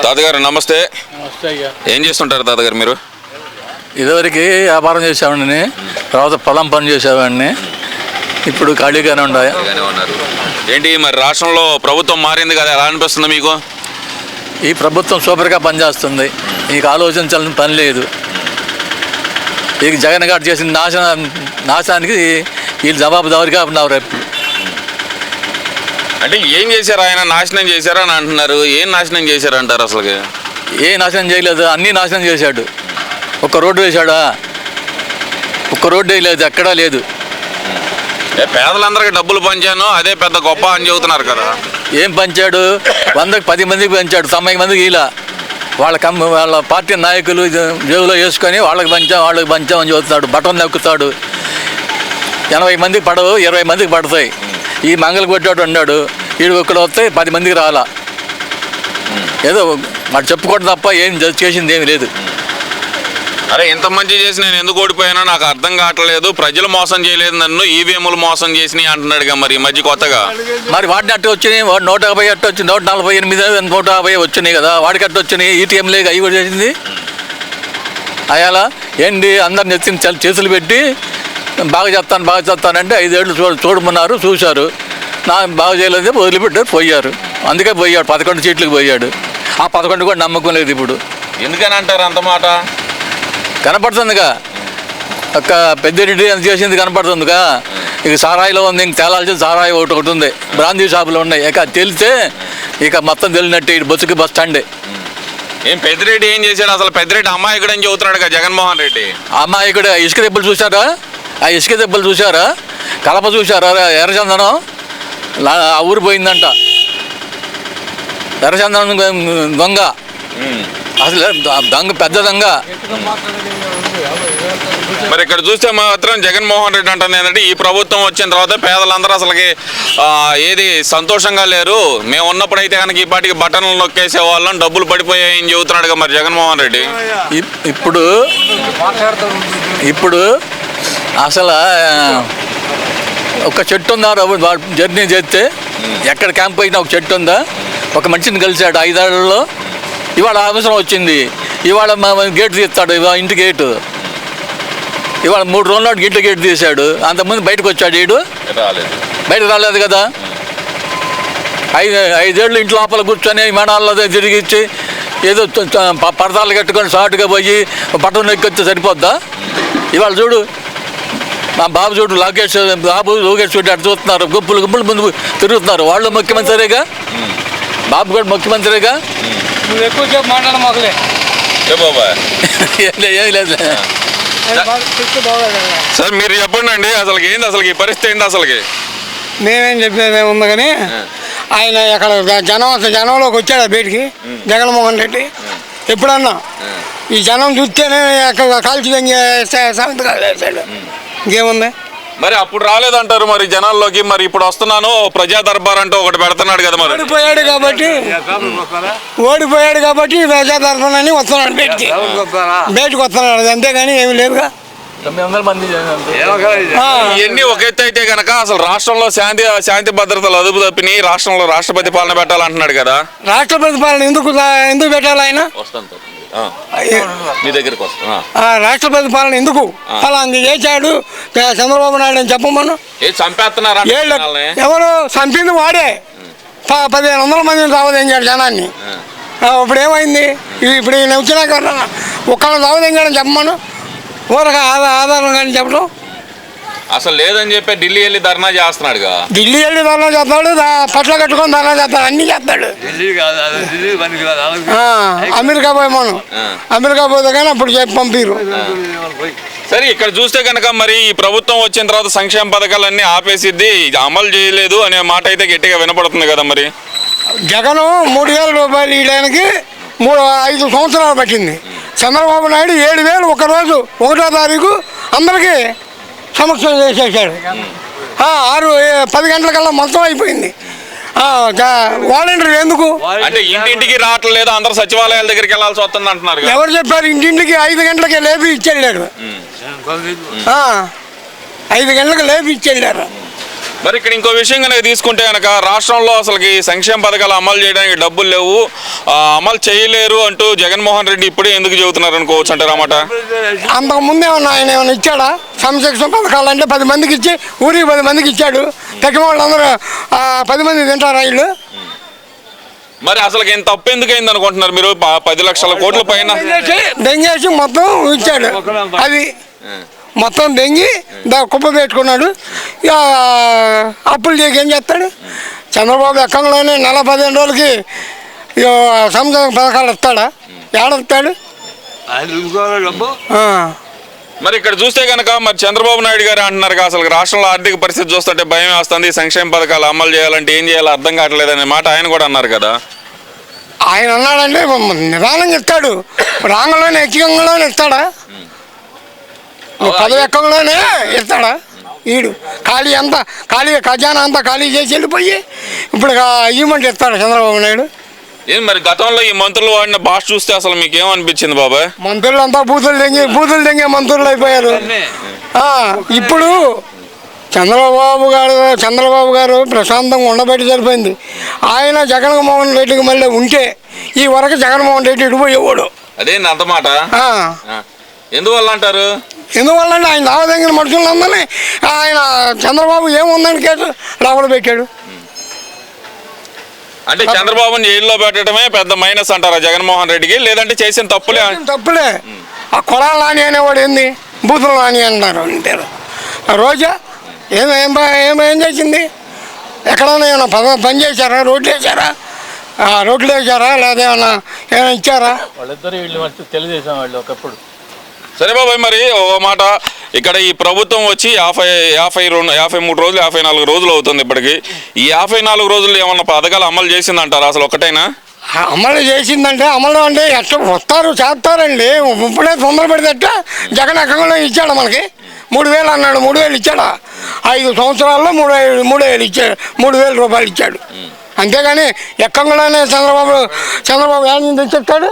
తాతగారు నమస్తే. నమస్తే అయ్యా. ఏం చేస్తుంటారు తాతగారు మీరు? ఇదివరకు వ్యాపారం చేసేవాడిని తర్వాత పొలం పని చేసేవాడిని. ఇప్పుడు ఖాళీగానే ఉండా ఏంటి మరి రాష్ట్రంలో ప్రభుత్వం మారింది కదా ఎలా అనిపిస్తుంది మీకు? ఈ ప్రభుత్వం సూపర్గా పనిచేస్తుంది. నీకు ఆలోచించాల్సిన పని లేదు. ఈ జగన్ గారు చేసిన నాశన నాశానికి వీళ్ళు జవాబుదారిగా ఉన్నారు రేపు. అంటే ఏం చేశారు ఆయన? నాశనం చేశారు అని అంటున్నారు. ఏం నాశనం చేశారు అంటారు అసలుకి? ఏ నాశనం చేయలేదు. అన్నీ నాశనం చేశాడు. ఒక్క రోడ్డు వేశాడా? ఒక్క రోడ్డు వేయలేదు ఎక్కడా లేదు. ఏ పేదలందరికీ డబ్బులు పంచాను. అదే పెద్ద గొప్ప అని చెబుతున్నారు కదా. ఏం పంచాడు? వందకి పది మందికి పంచాడు. తొంభై మందికి ఇలా. వాళ్ళ కమ్ వాళ్ళ పార్టీ నాయకులు జేబులో వేసుకొని వాళ్ళకి పంచాం వాళ్ళకి పంచామని చెబుతున్నాడు. బటన్ నొక్కుతాడు. ఎనభై మందికి పడవు ఇరవై మందికి పడతాయి. ఈ మంగళ కొట్టాడు ఉన్నాడు వీడు ఇక్కడ వస్తే పది మందికి రాలా. ఏదో మరి చెప్పుకోవడం తప్ప ఏం చే- చేసింది ఏమి లేదు. అరే ఇంత మంచి చేసి నేను ఎందుకు ఓడిపోయానో నాకు అర్థం కావట్లేదు. ప్రజలు మోసం చేయలేదు నన్ను ఈవీఎంలు మోసం చేసినాయి అంటున్నాడుగా మరి ఈ మధ్య కొత్తగా. మరి వాడిని అట్టు వచ్చినాయి వాడు నూట యాభై అట్టు వచ్చి నూట నలభై ఎనిమిది నూట యాభై వచ్చినాయి కదా వాడికి అట్టు వచ్చినాయి ఈటీఎం లేక అవి కూడా చేసింది. అయాలా ఏంటి అందరిని ఎత్తి చల్- చేతులు పెట్టి బాగా చేస్తాను బాగా చేస్తానంటే ఐదేళ్ళు చూ చూడమన్నారు చూశారు. నా బాగా చేయలేదు వదిలిపెట్టారు పోయారు. అందుకే పోయాడు పదకొండు సీట్లకు పోయాడు. ఆ పదకొండు కూడా నమ్మకం లేదు ఇప్పుడు. ఎందుకని అంటారు అంత మాట? కనపడుతుందిగా. ఒక్క పెద్దిరెడ్డి అని చేసింది కనపడుతుందిగా. ఇక సారాయిలో ఉంది ఇంక తేలాల్సిన సారాయి ఒకటి ఒకటి ఉంది. బ్రాందీ షాపులు ఉన్నాయి. ఇక అది తెలిస్తే ఇక మొత్తం తెలినట్టు ఇటు బస్సుకి బస్ స్టాండే. ఏం పెద్దిరెడ్డి ఏం చేశాడు? అసలు పెద్దిరెడ్డి అమ్మాయికుడు అని చెబుతున్నాడు జగన్మోహన్ రెడ్డి. అమ్మాయి ఇక్కడ ఇసుక దెబ్బలు చూసారా ఆ ఇసుక దెబ్బలు చూసారా కలప చూసారా ఎర్రచందనం? లా- ఆ ఊరు పోయిందంట. ఎర్రచందనం దొంగ. అసలు ఆ దొంగ పెద్ద దొంగ. మరి ఇక్కడ చూస్తే మాత్రం జగన్మోహన్ రెడ్డి అంటుంది ఏంటంటే ఈ ప్రభుత్వం వచ్చిన తర్వాత పేదలందరూ అసలుకి ఆ, ఏది సంతోషంగా లేరు. మేము ఉన్నప్పుడైతే కనుక ఈ పాటికి బటన్లు నొక్కేసే వాళ్ళం డబ్బులు పడిపోయాయని చెబుతున్నాడు మరి జగన్మోహన్ రెడ్డి. ఇప్- ఇప్పుడు ఇప్పుడు అసలు ఒక చెట్టు ఉందా జర్నీ చేస్తే ఎక్కడ క్యాంప్ అయినా ఒక చెట్టు ఉందా? ఒక మనిషిని కలిశాడు ఐదేళ్ళలో ఇవాళ అవసరం వచ్చింది. ఇవాళ మా- గేట్ తీస్తాడు ఇవాళ ఇంటి గేటు. ఇవాళ మూడు రోజుల నాడు ఇంటి గేట్ తీశాడు. అంతకుముందు బయటకు వచ్చాడు వీడు. రాలేదు. బయటకు రాలేదు కదా? ఐదు ఐదేళ్ళు ఇంట్లో లోపల కూర్చొని విమానాల్లో తిరిగిచ్చి ఏదో త- త- ప- పరదాలు కట్టుకొని షార్ట్గా పోయి బట్టలు ఎక్కొస్తే సరిపోద్దా? ఇవాళ చూడు మా బాబు చూడు లోకేష్ బాబు లోకేష్ చూడు అటు చూస్తున్నారు. గుంపులు గుంపులు ముందు తిరుగుతున్నారు. వాళ్ళు ముఖ్యమంత్రిగా? బాబు కూడా ముఖ్యమంత్రిగా? నువ్వు ఎక్కువ సేపు మాట్లాడ మొదలే ఏ లేదు సార్ మీరు చెప్పండి అండి అసలు ఏంది అసలు ఈ పరిస్థితి ఏంది అసలుకి? మేమేం చెప్పేది ఏముంది కానీ ఆయన అక్కడ జనం జనంలోకి వచ్చాడు బయటికి? జగన్మోహన్ రెడ్డి? ఎప్పుడన్నా? ఈ జనం చూస్తేనే అక్కడ కాల్చి సంతకాలు వేశాడు ఇంకేముంది? మరి అప్పుడు రాలేదంటారు మరి జనాల్లోకి. మరి ఇప్పుడు వస్తున్నాను ప్రజా దర్బార్ అంటూ ఒకటి పెడుతున్నాడు కదా మరి. ఓడిపోయాడు కాబట్టి ఓడిపోయాడు కాబట్టి ప్రజాదర్శనాన్ని వస్తున్నాడు బయటికి. బయటకు వస్తున్నాడు అంతేగాని ఏమీ లేదుగా. ఇవన్నీ ఒక ఎత్తు అయితే కనుక అసలు రాష్ట్రంలో శాంతి శాంతి భద్రతలు అదుపు తప్పిని రాష్ట్రంలో రాష్ట్రపతి పాలన పెట్టాలంటున్నాడు కదా. రాష్ట్రపతి పాలన ఎందుకు ఎందుకు పెట్టాలి ఆయన? వస్తాను మీ దగ్గరికి రాష్ట్రపతి పాలన ఎందుకు? అలా చేశాడు. చంద్రబాబు నాయుడు అని చెప్పమను. చంపేస్తున్నారా ఎవరు? చంపింది వాడే. పదిహేను వందల మందిని రావదించాడు జనాన్ని. ఇప్పుడు ఏమైంది? ఇప్పుడు ఈయన వచ్చినాక ఒక్కళ్ళని రావదించాడని చెప్పమను. ఊరక ఆధార ఆధారం కానీ చెప్పడం. అసలు లేదని చెప్పి ఢిల్లీ వెళ్ళి ధర్నా చేస్తున్నాడుగా. ఢిల్లీ వెళ్ళి ధర్నా చేస్తాడు పట్ల కట్టుకొని ధర్నా చేస్తాడు అన్నీ చేస్తాడు అమెరికా పోయి మనం. అమెరికా పోతే కానీ అప్పుడు చెప్పి పంపిరు. సరే ఇక్కడ చూస్తే కనుక మరి ఈ ప్రభుత్వం వచ్చిన తర్వాత సంక్షేమ పథకాలన్నీ ఆపేసిద్ది అమలు చేయలేదు అనే మాట అయితే గట్టిగా వినపడుతుంది కదా మరి. జగన్ మూడు వేల రూపాయలు ఇవ్వడానికి మూడు ఐదు సంవత్సరాలు పట్టింది. చంద్రబాబు నాయుడు ఏడు వేలు ఒక రోజు ఒకటో తారీఖు అందరికీ సమక్షం చేసేసాడు. ఆరు పది గంటలకల్లా మొత్తం అయిపోయింది. వాలంటీర్ ఎందుకు? అంటే ఇంటింటికి రావట్లేదు అందరు సచివాలయాల దగ్గరికి వెళ్ళాల్సి వస్తుంది అంటున్నారు. ఎవరు చెప్పారు? ఇంటింటికి ఐదు గంటలకే లేపి ఇచ్చెళ్ళాడు ఆ, ఐదు గంటలకు లేపి ఇచ్చెళ్ళారు మరి ఇక్కడ ఇంకో విషయం కనుక తీసుకుంటే కనుక రాష్ట్రంలో అసలుకి సంక్షేమ పథకాలు అమలు చేయడానికి డబ్బులు లేవు. అమలు చేయలేరు అంటూ జగన్మోహన్ రెడ్డి ఇప్పుడే ఎందుకు చెబుతున్నారు అనుకోవచ్చు అంటారు అన్నమాట అంతకు ముందు ఏమన్నా ఆయన ఏమైనా ఇచ్చాడా? సంరక్షణ పథకాలు అంటే పది మందికి ఇచ్చి ఊరికి పది మందికి ఇచ్చాడు. తగ్గిన వాళ్ళందరూ ఆ, పది మంది తింటారా వీళ్ళు మరి అసలు ఇంత తప్పు ఎందుకు అయింది అనుకుంటున్నారు మీరు? పది లక్షల కోట్ల పైన. దెంగేసి మొత్తం ఇచ్చాడు. అది మొత్తం దెంగి దా కుప్ప పెట్టుకున్నాడు. ఇక అప్పులు చేయక ఏం చేస్తాడు? చంద్రబాబు ఎక్కంలోనే నెల పదిహేను రోజులకి ఇక సంక్షేమ పథకాలు ఇస్తాడా? ఏడస్తాడు ఆయన చూసుకోవాలి డబ్బు ఆ. మరి ఇక్కడ చూస్తే కనుక మరి చంద్రబాబు నాయుడు గారు అంటున్నారు అసలు రాష్ట్రంలో ఆర్థిక పరిస్థితి చూస్తుంటే భయం వేస్తుంది సంక్షేమ పథకాలు అమలు చేయాలంటే ఏం చేయాలో అర్థం కావట్లేదు అనే మాట ఆయన కూడా అన్నారు కదా. ఆయన అన్నాడంటే నిదానంగా ఇస్తాడు రాంగంలోనే ఎక్కంలోనే ఇస్తాడా పదవి ఎక్కంలోనే ఇస్తాడా ఈడు ఖాళీ అంతా ఖాళీ ఖజానా అంతా ఖాళీ చేసి వెళ్ళిపోయి ఇప్పుడు ఇవ్వమంటే ఇస్తాడు చంద్రబాబు నాయుడు? ఏం మరి గతంలో ఈ మంత్రులు వాడిన భాష చూస్తే అసలు మీకు ఏమనిపించింది బాబాయ్? మంత్రులు అంతా బూతులు తెంగి బూతులు తెంగే మంత్రులు అయిపోయారు. ఆ, ఇప్పుడు చంద్రబాబు గారు చంద్రబాబు గారు ప్రశాంతంగా ఉండబెట్టి సరిపోయింది. ఆయన జగన్మోహన్ రెడ్డికి మళ్ళీ ఉంటే ఈ వరకు జగన్మోహన్ రెడ్డి ఇడిపోయేవాడు అదేంది అంత మాట? ఆ. ఆ. ఎందువల్ల అంటారు? ఎందువల్ల అంటే ఆయన దావదగిన మనుషులందరినీ ఆయన చంద్రబాబు ఏముందని కేసు లోపల పెట్టాడు. అంటే చంద్రబాబుని జైల్లో పెట్టడమే పెద్ద మైనస్ అంటారా జగన్మోహన్ రెడ్డికి? లేదంటే చేసిన తప్పులే తప్పులే. ఆ కులాల నాని అనేవాడు ఏంది? బూతుల నాని అంటారు అంటారు. ఆ రోజా? ఏం ఏం బా- ఏం ఏం చేసింది? ఎక్కడైనా ఏమైనా పద పని చేశారా? రోడ్లు వేసారా ఆ, రోడ్లు వేసారా లేదా ఏమైనా ఏమైనా ఇచ్చారా? వాళ్ళిద్దరు వీళ్ళు వచ్చి తెలుగుదేశం వాళ్ళు ఒకప్పుడు. సరే బాబాయ్ మరి ఒక మాట. ఇక్కడ ఈ ప్రభుత్వం వచ్చి యాభై యాభై రెండు యాభై మూడు రోజులు యాభై నాలుగు రోజులు అవుతుంది ఇప్పటికి. ఈ యాభై నాలుగు రోజులు ఏమన్నా పథకాలు అమలు చేసిందంటారా? అసలు ఒకటైనా అమలు చేసిందంటే అమలు అంటే ఎట్లా వస్తారు చేస్తారండి. ఇప్పుడే తొందర పెడితే జగన్ ఎక్కడంలో ఇచ్చాడు మనకి. మూడు వేలు అన్నాడు మూడు వేలు ఇచ్చాడా? ఐదు సంవత్సరాల్లో మూడు వేలు మూడు వేలు ఇచ్చాడు మూడు వేల రూపాయలు ఇచ్చాడు. అంతేగాని ఎక్కంగానే చంద్రబాబు చంద్రబాబు ఏం తెచ్చేస్తాడు